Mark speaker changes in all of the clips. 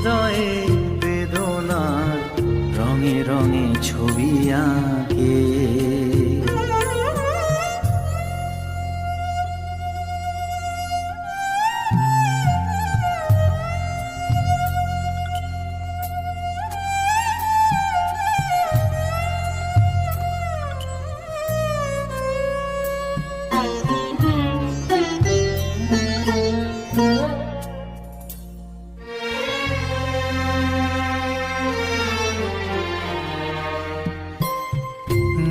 Speaker 1: হৃদয়ে বেদনার রঙে রঙে ছবি আঁকে।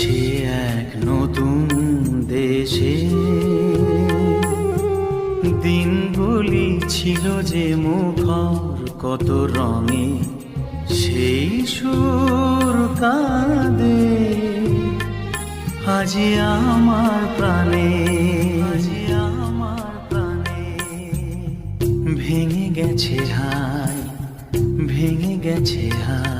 Speaker 1: সে এক নতুন দেশে। দিনগুলি ছিল যে মুখর কত রঙে, সেই সুর কাঁদে। আজি আমার প্রাণে, আজি আমার প্রাণে। ভেঙে গেছে হায়, ভেঙে গেছে হায়।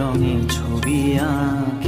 Speaker 1: বেদনার রঙে রঙে ছবি আঁকে